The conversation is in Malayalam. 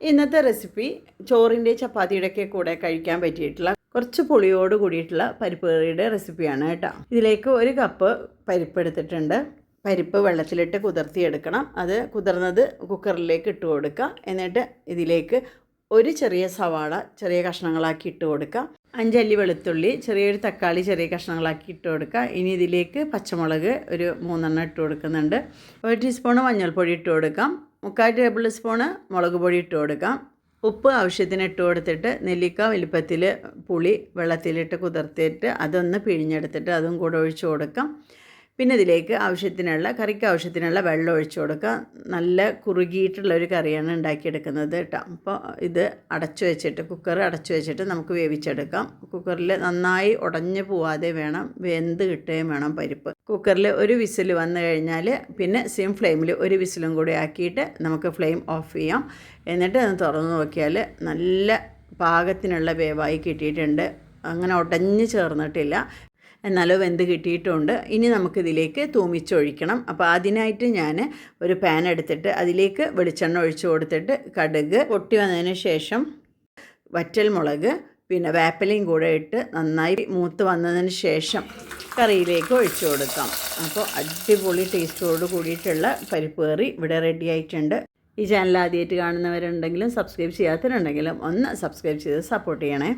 ഇന്നത്തെ റെസിപ്പി ചോറിന്റെ ചപ്പാത്തിയുടെയൊക്കെ കൂടെ കഴിക്കാൻ പറ്റിയിട്ടുള്ള കുറച്ച് പുളിയോട് കൂടിയിട്ടുള്ള പരിപ്പ് കറിയുടെ റെസിപ്പിയാണ് കേട്ടോ. ഇതിലേക്ക് ഒരു കപ്പ് പരിപ്പ് എടുത്തിട്ടുണ്ട്. പരിപ്പ് വെള്ളത്തിലിട്ട് കുതിർത്തിയെടുക്കണം. അത് കുതിർന്നത് കുക്കറിലേക്ക് ഇട്ട് കൊടുക്കുക. എന്നിട്ട് ഇതിലേക്ക് ഒരു ചെറിയ സവാള ചെറിയ കഷ്ണങ്ങളാക്കി ഇട്ട് കൊടുക്കുക. അഞ്ചല്ലി വെളുത്തുള്ളി ചെറിയൊരു തക്കാളി ചെറിയ കഷ്ണങ്ങളാക്കി ഇട്ട് കൊടുക്കുക. ഇനി ഇതിലേക്ക് പച്ചമുളക് ഒരു മൂന്നെണ്ണം ഇട്ട് കൊടുക്കുന്നുണ്ട്. ഒരു ടീസ്പൂൺ മഞ്ഞൾപ്പൊടി ഇട്ട് കൊടുക്കാം. മുക്കാൽ ടേബിൾ സ്പൂണ് മുളക് പൊടി ഇട്ട് കൊടുക്കാം. ഉപ്പ് ആവശ്യത്തിന് ഇട്ട് കൊടുത്തിട്ട് നെല്ലിക്ക വലിപ്പത്തിൽ പുളി വെള്ളത്തിലിട്ട് കുതിർത്തിയിട്ട് അതൊന്ന് പിഴിഞ്ഞെടുത്തിട്ട് അതും കൂടെ ഒഴിച്ച് കൊടുക്കാം. പിന്നെ ഇതിലേക്ക് ആവശ്യത്തിനുള്ള കറിക്ക് ആവശ്യത്തിനുള്ള വെള്ളം ഒഴിച്ചു കൊടുക്കുക. നല്ല കുറുകിയിട്ടുള്ള ഒരു കറിയാണ് ഉണ്ടാക്കിയെടുക്കുന്നത് കേട്ടോ. അപ്പോൾ ഇത് അടച്ചു വെച്ചിട്ട് കുക്കർ അടച്ചു വെച്ചിട്ട് നമുക്ക് വേവിച്ചെടുക്കാം. കുക്കറിൽ നന്നായി ഉടഞ്ഞു പോവാതെ വേണം വെന്ത് കിട്ടുകയും വേണം പരിപ്പ്. കുക്കറിൽ ഒരു വിസിൽ വന്നു കഴിഞ്ഞാൽ പിന്നെ സെയിം ഫ്ലെയിമിൽ ഒരു വിസിലും കൂടി ആക്കിയിട്ട് നമുക്ക് ഫ്ലെയിം ഓഫ് ചെയ്യാം. എന്നിട്ട് അത് തുറന്ന് നോക്കിയാൽ നല്ല പാകത്തിനുള്ള വേവായി കിട്ടിയിട്ടുണ്ട്. അങ്ങനെ ഉടഞ്ഞു ചേർന്നിട്ടില്ല. എന്നാലോ വെന്ത് കിട്ടിയിട്ടുണ്ട്. ഇനി നമുക്കിതിലേക്ക് തൂമിച്ചൊഴിക്കണം. അപ്പോൾ അതിനായിട്ട് ഞാൻ ഒരു പാൻ എടുത്തിട്ട് അതിലേക്ക് വെളിച്ചെണ്ണ ഒഴിച്ചു കൊടുത്തിട്ട് കടുക് പൊട്ടി വന്നതിന് ശേഷം വറ്റൽ മുളക് പിന്നെ വേപ്പലയും കൂടെ ഇട്ട് നന്നായി മൂത്ത് വന്നതിന് ശേഷം കറിയിലേക്ക് ഒഴിച്ചു കൊടുക്കാം. അപ്പോൾ അടിപൊളി ടേസ്റ്റോട് കൂടിയിട്ടുള്ള പരിപ്പ് കറി ഇവിടെ റെഡി ആയിട്ടുണ്ട്. ഈ ചാനൽ ആദ്യമായിട്ട് കാണുന്നവരുണ്ടെങ്കിലും സബ്സ്ക്രൈബ് ചെയ്യാത്തവരുണ്ടെങ്കിലും ഒന്ന് സബ്സ്ക്രൈബ് ചെയ്ത് സപ്പോർട്ട് ചെയ്യണേ.